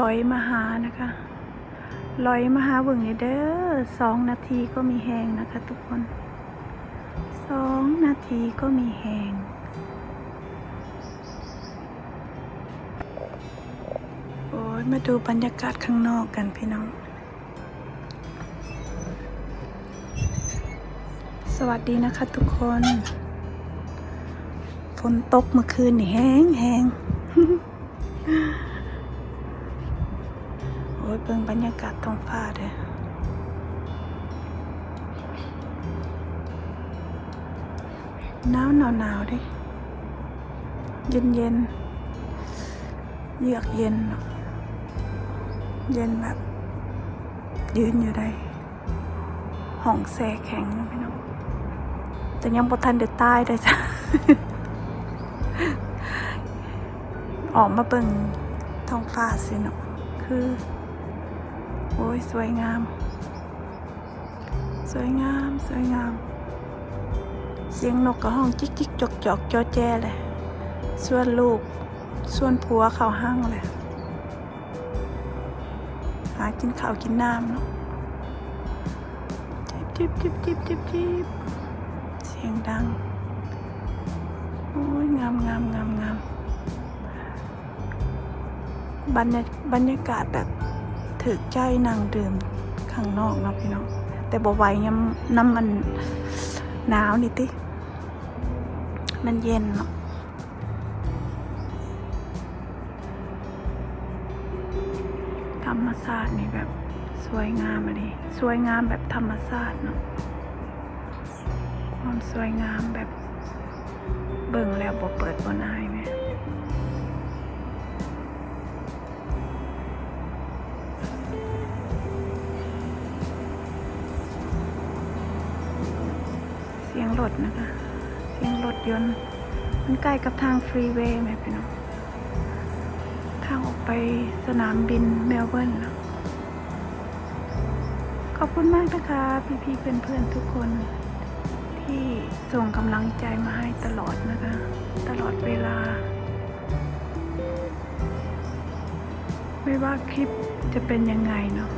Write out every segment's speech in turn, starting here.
ลอยมาหานะคะลอยมาหาเบิ่งเด้อสองนาทีก็มีแหงนะคะ ทุกคนสองนาทีก็มีแหงโอ้ยมาดูบรรยากาศข้างนอกกันพี่น้อง สวัสดีนะคะทุกคนฝนตกเมื่อคืนนี่แห้งแห้ง เบิ่งบรรยากาศท้องฟ้าเด้อหนาวหนาวหนาวดิเย็นเย็นเยือกเย็น เย็นแบบ ยืนอยู่ได้ห้องแซ่แข็งพี่น้องแต่ยังบทันเดือดตายเลยจ้ะออกมาเบิ่งท้องฟ้าสิเนาะคือ โอ้ยสวยงาม สวยงาม สวยงาม เสียงนกกระห้องจิกจิกจอกจอกจอแจเลยส่วนลูก ส่วนผัวเขาห้างเลยหากินข้าวกินน้ำเนาะจิบจิบจิบจิบจิบจิบเสียงดัง โอ้ยงามงามงามงามบรรยากาศแบบ ถึกใจนางดื่มข้างนอกเนาะพี่น้อง แต่บ่ไหวยำน้ำมันหนาวนี่ติ มันเย็นเนาะธรรมชาตินี่แบบสวยงามเลยสวยงามแบบธรรมชาติเนาะความสวยงามแบบเบิ่งแล้วบ่เปิดบ่นาย สียงรถนะคะ เสียงรถยนต์ มันใกล้กับทางฟรีเวย์ไหมพี่น้องทางออกไปสนามบินเมลเบิร์นเนาะขอบคุณมากนะคะ พี่ๆเพื่อนๆทุกคน ที่ส่งกำลังใจมาให้ตลอดนะคะ ตลอดเวลา ไม่ว่าคลิปจะเป็นยังไงเนาะ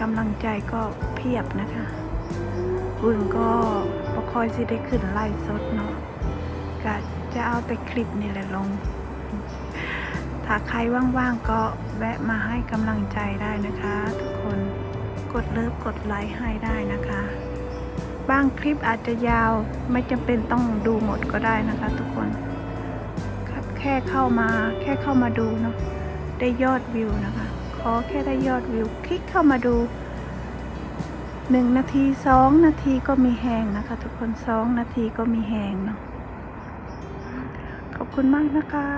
กำลังใจก็เพียบนะคะบึงก็ คอยสิได้ขึ้นไล่สดเนาะก็จะเอาแต่คลิปนี่แหละลง ถ้าใครว่างๆก็แวะมาให้กำลังใจได้นะคะ ทุกคนกดเลิฟกดไลค์ให้ได้นะคะ บางคลิปอาจจะยาวไม่จำเป็นต้องดูหมดก็ได้นะคะ ทุกคนครับแค่เข้ามาแค่เข้ามาดูเนาะได้ยอดวิวนะคะ ขอแค่ได้ยอดวิว คลิกเข้ามาดู หนึ่งนาทีสองนาทีก็มีแหงนะคะ ทุกคนสองนาทีก็มีแหงเนาะขอบคุณมากนะคะ